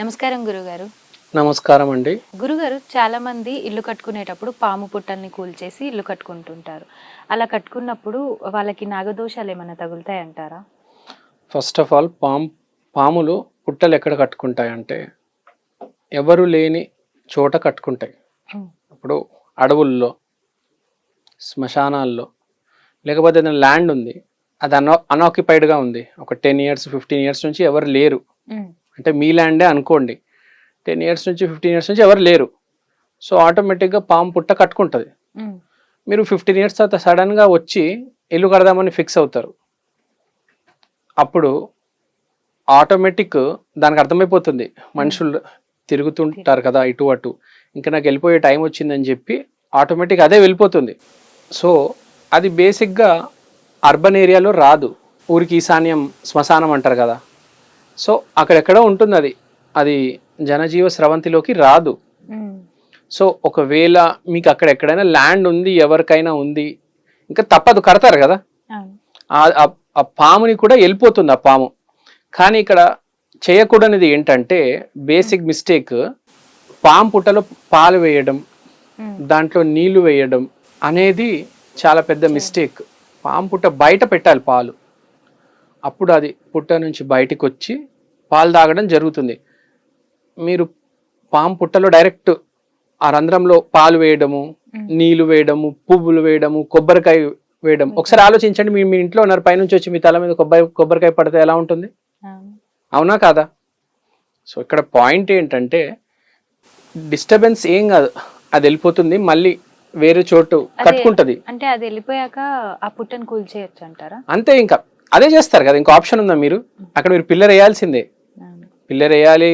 నమస్కారం గురుగారు. నమస్కారం అండి గురుగారు చాలా మంది ఇల్లు కట్టుకునేటప్పుడు పాము పుట్టల్ని కూల్చేసి ఇల్లు కట్టుకుంటుంటారు. అలా కట్టుకున్నప్పుడు వాళ్ళకి నాగదోషాలు ఏమైనా తగులుతాయి అంటారా ఫస్ట్ ఆఫ్ ఆల్ పామ్ పాములు పుట్టలు ఎక్కడ కట్టుకుంటాయంటే ఎవరు లేని చోట కట్టుకుంటాయి. ఇప్పుడు అడవుల్లో శ్మశానాల్లో లేకపోతే ఏదైనా ల్యాండ్ ఉంది అది అన్ అన్ఆక్యుపైడ్గా ఉంది. ఒక టెన్ ఇయర్స్ ఫిఫ్టీన్ ఇయర్స్ నుంచి ఎవరు లేరు. అంటే మీ ల్యాండే అనుకోండి. టెన్ ఇయర్స్ నుంచి ఫిఫ్టీన్ ఇయర్స్ నుంచి ఎవరు లేరు. సో ఆటోమేటిక్గా పాము పుట్ట కట్టుకుంటుంది. మీరు ఫిఫ్టీన్ ఇయర్స్ తర్వాత సడన్గా వచ్చి ఇల్లు కడదామని ఫిక్స్ అవుతారు. అప్పుడు ఆటోమేటిక్ దానికి అర్థమైపోతుంది. మనుషులు తిరుగుతుంటారు కదా ఇటు అటు. ఇంకా నాకు వెళ్ళిపోయే టైం వచ్చిందని చెప్పి ఆటోమేటిక్ అదే వెళ్ళిపోతుంది. సో అది బేసిక్గా అర్బన్ ఏరియాలో రాదు. ఊరికి ఈశాన్యం శ్మశానం అంటారు కదా. సో అక్కడెక్కడో ఉంటుంది అది అది జనజీవ స్రవంతిలోకి రాదు. సో ఒకవేళ మీకు అక్కడ ఎక్కడైనా ల్యాండ్ ఉంది ఎవరికైనా ఉంది ఇంకా తప్పదు కడతారు కదా. ఆ- పాముని కూడా వెళ్ళిపోతుంది ఆ పాము. కానీ ఇక్కడ చేయకూడనిది ఏంటంటే బేసిక్ మిస్టేక్ పాము పుట్టలో పాలు వేయడం దాంట్లో నీళ్ళు వేయడం అనేది చాలా పెద్ద మిస్టేక్. పాము పుట్ట బయట పెట్టాలి పాలు. అప్పుడు అది పుట్ట నుంచి బయటికి వచ్చి పాలు తాగడం జరుగుతుంది. మీరు పాము పుట్టలో డైరెక్ట్ ఆ రంధ్రంలో పాలు వేయడము. నీళ్ళు వేయడము పువ్వులు వేయడము కొబ్బరికాయ వేయడం. ఒకసారి ఆలోచించండి మీ మీ ఇంట్లో ఉన్నారు పైనుంచి వచ్చి మీ తల మీద కొబ్బరి కొబ్బరికాయ పడితే ఎలా ఉంటుంది? అవును. అవునా కాదా? సో ఇక్కడ పాయింట్ ఏంటంటే డిస్టర్బెన్స్ ఏం కాదు అది వెళ్ళిపోతుంది మళ్ళీ వేరే చోటు కట్టుకుంటది. అంటే అది వెళ్ళిపోయాక ఆ పుట్టను కూల్చేయచ్చు అంటారా? అంతే ఇంకా. అదే చేస్తారు కదా ఇంకో ఆప్షన్ ఉందా మీరు? అక్కడ మీరు పిల్లర్ వేయాల్సిందే. పిల్లర్ వేయాలి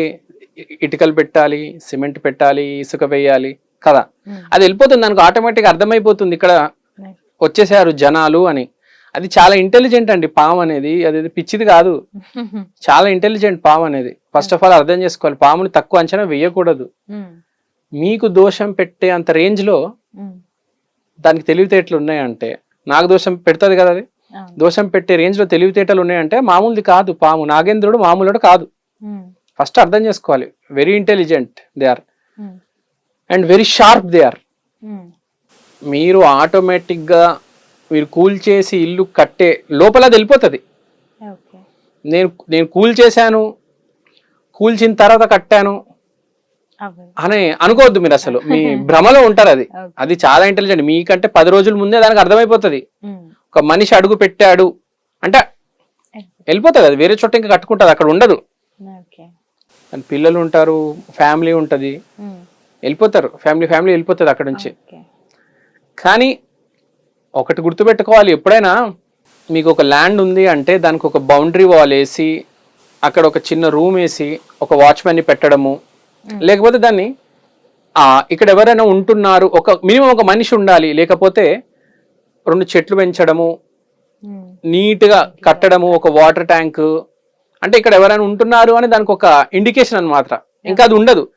ఇటుకలు పెట్టాలి సిమెంట్ పెట్టాలి ఇసుక వేయాలి కదా. అది వెళ్ళిపోతుంది దానికి ఆటోమేటిక్ అర్థమైపోతుంది ఇక్కడ. వచ్చేసారు జనాలు అని. అది చాలా ఇంటెలిజెంట్ అండి పాము అనేది అది పిచ్చిది కాదు. చాలా ఇంటెలిజెంట్ పాము అనేది. ఫస్ట్ ఆఫ్ ఆల్ అర్థం చేసుకోవాలి పాముని తక్కువ అంచనా వేయకూడదు. మీకు దోషం పెట్టే అంత రేంజ్లో దానికి తెలివితేటలు ఉన్నాయంటే నాకు దోషం పెడుతుంది కదా అది. దోషం పెట్టే రేంజ్లో తెలివితేటలు ఉన్నాయంటే మామూలుది కాదు. పాము. నాగేంద్రుడు మామూలుడు కాదు. ఫస్ట్ అర్థం చేసుకోవాలి. Very intelligent they are and very sharp they are మీరు ఆటోమేటిక్గా మీరు కూల్ చేసి ఇల్లు కట్టే లోపల వెళ్ళిపోతుంది. నేను నేను కూల్ చేశాను. కూల్చిన తర్వాత కట్టాను. అని అనుకోవద్దు మీరు అసలు. మీ భ్రమలో ఉంటారు అది. అది చాలా ఇంటెలిజెంట్ మీకంటే పది రోజుల ముందే దానికి అర్థమైపోతుంది. ఒక మనిషి అడుగు పెట్టాడు. అంటే వెళ్ళిపోతుంది అది వేరే చోట ఇంకా కట్టుకుంటుంది అక్కడ ఉండదు. ఓకే. దాని పిల్లలు ఉంటారు ఫ్యామిలీ ఉంటుంది. వెళ్ళిపోతారు ఫ్యామిలీ ఫ్యామిలీ వెళ్ళిపోతుంది అక్కడ నుంచి. కానీ ఒకటి గుర్తుపెట్టుకోవాలి ఎప్పుడైనా మీకు ఒక ల్యాండ్ ఉంది అంటే దానికి ఒక బౌండరీ వాల్ వేసి అక్కడ ఒక చిన్న రూమ్ వేసి ఒక వాచ్మెన్ని పెట్టడము. లేకపోతే దాన్ని ఇక్కడ ఎవరైనా ఉంటున్నారు ఒక మినిమం ఒక మనిషి ఉండాలి. లేకపోతే రెండు చెట్లు పెంచడము నీట్గా కట్టడము ఒక వాటర్ ట్యాంక్. అంటే ఇక్కడ ఎవరైనా ఉంటున్నారు అని దానికి ఒక ఇండికేషన్ అన్నమాట. ఇంకా అది ఉండదు.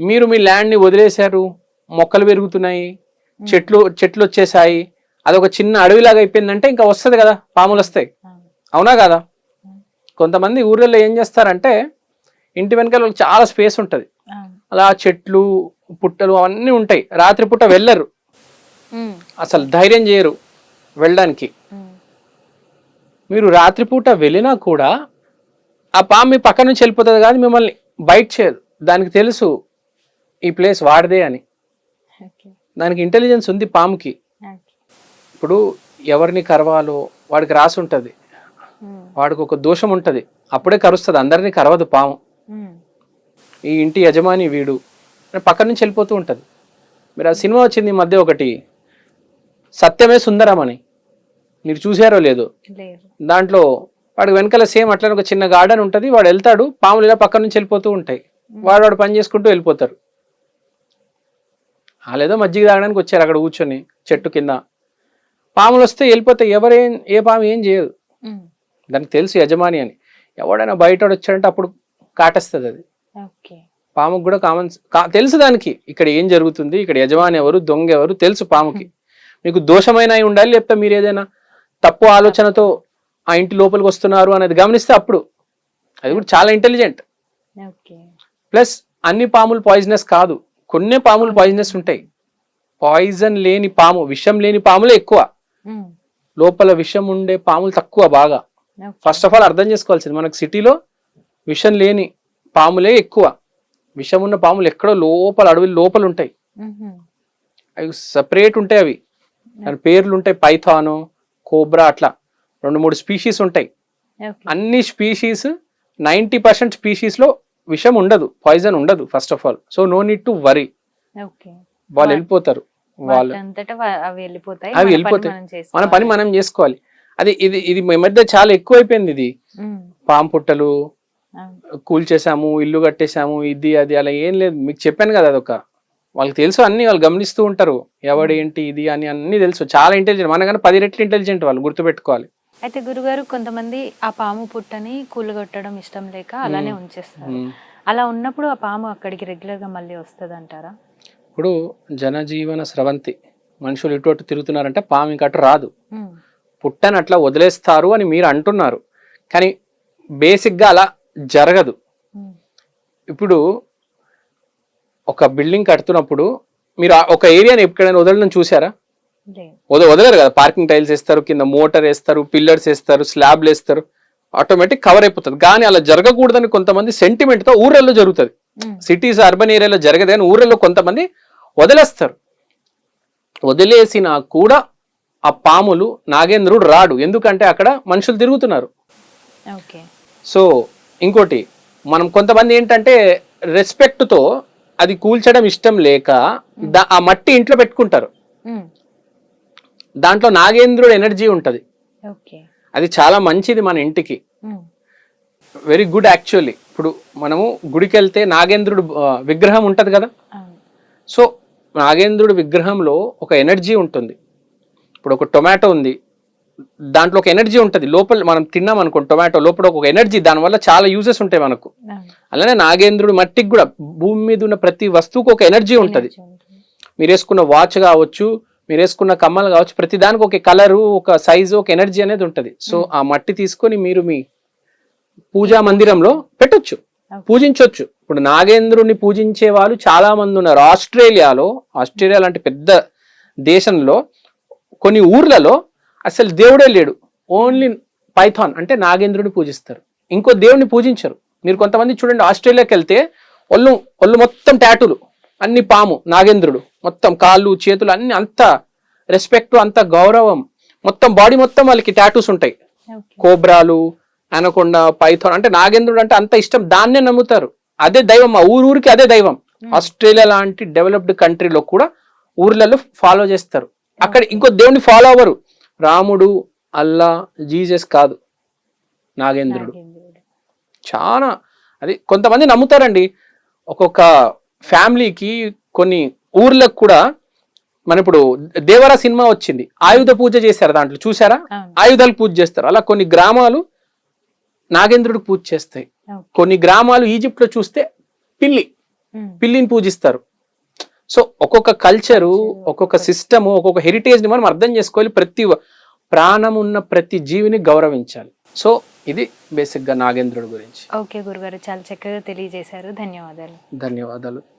మీరు మీ ల్యాండ్ని వదిలేశారు మొక్కలు పెరుగుతున్నాయి చెట్లు చెట్లు వచ్చేసాయి అదొక చిన్న అడవిలాగా అయిపోయిందంటే ఇంకా వస్తుంది కదా పాములు వస్తాయి. అవును. కదా? కొంతమంది ఊర్లలో ఏం చేస్తారంటే ఇంటి వెనకాల చాలా స్పేస్ ఉంటుంది. అలా చెట్లు పుట్టలు అవన్నీ ఉంటాయి. రాత్రి పూట వెళ్ళరు అసలు ధైర్యం చేయరు. వెళ్ళడానికి. మీరు రాత్రిపూట వెళ్ళినా కూడా ఆ పాము మీ పక్క నుంచి వెళ్ళిపోతుంది కానీ మిమ్మల్ని బైట్ చేయదు. దానికి తెలుసు ఈ ప్లేస్ వాడిదే అని. దానికి ఇంటెలిజెన్స్ ఉంది పాముకి. ఇప్పుడు ఎవరిని కరవాలో వాడికి రాసి ఉంటుంది. వాడికి ఒక దోషం ఉంటుంది. అప్పుడే కరుస్తుంది. అందరినీ కరవదు పాము. ఈ ఇంటి యజమాని వీడు పక్క నుంచి వెళ్ళిపోతూ ఉంటుంది. మీరు ఆ సినిమా వచ్చింది ఈ మధ్య ఒకటి. సత్యమే సుందరం అని. మీరు చూసారో లేదో? లేదు. దాంట్లో వాడికి వెనకాల సేమ్ అట్లనే ఒక చిన్న గార్డెన్ ఉంటుంది. వాడు వెళ్తాడు పాములు ఇలా పక్క నుంచి వెళ్ళిపోతూ ఉంటాయి. వాడు వాడు పని చేసుకుంటూ వెళ్ళిపోతారు. వాళ్ళేదో మజ్జిగ తాగడానికి వచ్చారు అక్కడ కూర్చొని చెట్టు కింద. పాములు వస్తే వెళ్ళిపోతాయి ఎవరేం ఏ పాము ఏం చేయదు. దానికి తెలుసు యజమాని అని. ఎవడైనా బయట వచ్చాడంటే అప్పుడు కాటేస్తుంది అది. పాముకు కూడా కామన్ తెలుసు దానికి. ఇక్కడ ఏం జరుగుతుంది? ఇక్కడ యజమాని ఎవరు? దొంగ ఎవరు? తెలుసు పాముకి. మీకు దోషమైన ఉండాలి లేకపోతే మీరు ఏదైనా తప్పు ఆలోచనతో ఆ ఇంటి లోపలికి వస్తున్నారు అనేది గమనిస్తే అప్పుడు. అది కూడా చాలా ఇంటెలిజెంట్ ప్లస్ అన్ని పాములు పాయిజనస్ కాదు. కొన్ని పాములు పాయిజనస్ ఉంటాయి. పాయిజన్ లేని పాము విషం లేని పాములే ఎక్కువ. లోపల విషం ఉండే పాములు తక్కువ బాగా. ఫస్ట్ ఆఫ్ ఆల్ అర్థం చేసుకోవాల్సింది మనకు సిటీలో విషం లేని పాములే ఎక్కువ. విషం ఉన్న పాములు ఎక్కడో లోపల అడవి లోపల ఉంటాయి. అవి సపరేట్ ఉంటాయి అవి. దాని పేర్లు ఉంటాయి పైథాను కోబ్రా అట్లా రెండు మూడు స్పీషీస్ ఉంటాయి. అన్ని స్పీషీస్ నైంటీ పర్సెంట్ స్పీషీస్లో విషం ఉండదు పాయిజన్ ఉండదు first of all so no need to worry వాళ్ళు వెళ్ళిపోతారు వాళ్ళు అవి వెళ్ళిపోతాయి మన పని. మనం చేసుకోవాలి. అది ఇది ఇది మధ్య చాలా ఎక్కువైపోయింది ఇది. పాము పుట్టలు. కూల్చేసాము ఇల్లు కట్టేసాము ఇది అది అలా ఏం లేదు మీకు చెప్పాను కదా అదొక వాళ్ళకి తెలుసు అన్ని వాళ్ళు గమనిస్తూ ఉంటారు. ఎవడేంటి ఇది అని అన్ని తెలుసు. చాలా ఇంటెలిజెంట్ మనకన్నా పది రెట్లు ఇంటెలిజెంట్ వాళ్ళు గుర్తుపెట్టుకోవాలి. అయితే గురుగారు కొంతమంది ఆ పాము పుట్టని కూలగొట్టడం ఇష్టం లేక అలానే ఉంచేస్తారు. అలా ఉన్నప్పుడు ఆ పాము అక్కడికి రెగ్యులర్గా మళ్ళీ వస్తుంది అంటారా ఇప్పుడు జనజీవన స్రవంతి మనుషులు ఇటు అటు తిరుగుతున్నారంటే పాము ఇంక అటు రాదు పుట్టని అట్లా వదిలేస్తారు అని మీరు అంటున్నారు. కానీ బేసిక్గా అలా జరగదు. ఇప్పుడు ఒక బిల్డింగ్ కడుతున్నప్పుడు మీరు ఒక ఏరియాని ఎక్కడైనా వదలడం చూసారా వదలరు కదా. పార్కింగ్ టైల్స్ వేస్తారు కింద మోటార్ వేస్తారు పిల్లర్స్ వేస్తారు స్లాబ్లు వేస్తారు. ఆటోమేటిక్ కవర్ అయిపోతుంది. కానీ అలా జరగకూడదని కొంతమంది sentiment తో ఊర్లలో జరుగుతుంది. సిటీస్ అర్బన్ ఏరియాలో జరగదు కానీ ఊర్లలో కొంతమంది వదిలేస్తారు. వదిలేసినా కూడా ఆ పాములు నాగేంద్రుడు రాడు. ఎందుకంటే అక్కడ మనుషులు తిరుగుతున్నారు. సో ఇంకోటి మనం కొంతమంది ఏంటంటే respect తో అది కూల్చడం ఇష్టం లేక దా- ఆ మట్టి ఇంట్లో పెట్టుకుంటారు. దాంట్లో నాగేంద్రుడు ఎనర్జీ ఉంటది. ఓకే. అది చాలా మంచిది మన ఇంటికి. వెరీ గుడ్ యాక్చువల్లీ ఇప్పుడు మనము గుడికి వెళ్తే నాగేంద్రుడు విగ్రహం ఉంటది కదా? సో నాగేంద్రుడి విగ్రహంలో ఒక ఎనర్జీ ఉంటుంది. ఇప్పుడు ఒక టొమాటో ఉంది. దాంట్లో ఒక ఎనర్జీ ఉంటుంది. లోపల మనం తిన్నాం అనుకోండి టొమాటో లోపల ఒక ఎనర్జీ దానివల్ల చాలా యూజెస్ ఉంటాయి మనకు. అలానే నాగేంద్రుడు మట్టికి కూడా భూమి మీద ఉన్న ప్రతి వస్తువుకు ఒక ఎనర్జీ ఉంటుంది. మీరు వేసుకున్న వాచ్ కావచ్చు మీరు వేసుకున్న కమ్మలు కావచ్చు ప్రతి దానికి ఒక కలరు ఒక సైజు ఒక ఎనర్జీ అనేది ఉంటుంది. సో ఆ మట్టి తీసుకొని మీరు మీ పూజా మందిరంలో పెట్టొచ్చు. పూజించవచ్చు ఇప్పుడు నాగేంద్రుని పూజించే వాళ్ళు చాలా మంది ఉన్నారు. ఆస్ట్రేలియాలో ఆస్ట్రేలియా లాంటి పెద్ద దేశంలో కొన్ని ఊర్లలో అసలు దేవుడే లేడు. ఓన్లీ పైథాన్ అంటే నాగేంద్రుని పూజిస్తారు. ఇంకో దేవుడిని పూజించరు. మీరు కొంతమంది చూడండి ఆస్ట్రేలియాకి వెళ్తే ఒళ్ళు ఒళ్ళు మొత్తం టాటూలు అన్ని పాము నాగేంద్రుడు. మొత్తం కాళ్ళు చేతులు అన్ని అంత రెస్పెక్ట్ అంత గౌరవం. మొత్తం బాడీ మొత్తం వాళ్ళకి టాటూస్ ఉంటాయి. కోబ్రాలు అనకొండ పైథాన్ అంటే నాగేంద్రుడు అంటే అంత ఇష్టం. దాన్నే నమ్ముతారు. అదే దైవం ఊరు ఊరికి అదే దైవం. ఆస్ట్రేలియా లాంటి డెవలప్డ్ కంట్రీలో కూడా ఊర్లలో ఫాలో చేస్తారు. అక్కడ ఇంకో దేవుని ఫాలో అవ్వరు. రాముడు అల్లా జీసస్ కాదు. నాగేంద్రుడు. నాగేంద్రుడు. చాలా అది కొంతమంది నమ్ముతారండి. ఒక్కొక్క ఫ్యామిలీకి కొన్ని ఊర్లకు కూడా మన ఇప్పుడు దేవరా సినిమా వచ్చింది. ఆయుధ పూజ చేశారు దాంట్లో. చూసారా ఆయుధాలు పూజ చేస్తారు. అలా కొన్ని గ్రామాలు నాగేంద్రుడికి పూజ చేస్తాయి. కొన్ని గ్రామాలు ఈజిప్ట్లో చూస్తే పిల్లి. పిల్లిని పూజిస్తారు. సో ఒక్కొక్క కల్చరు ఒక్కొక్క సిస్టమ్ ఒక్కొక్క హెరిటేజ్ని మనం అర్థం చేసుకోవాలి. ప్రతి ప్రాణం ఉన్న ప్రతి జీవిని గౌరవించాలి. సో ఇది బేసిక్గా నాగేంద్రుడి గురించి. ఓకే గురుగారు. చాలా చక్కగా తెలియజేశారు. ధన్యవాదాలు. ధన్యవాదాలు.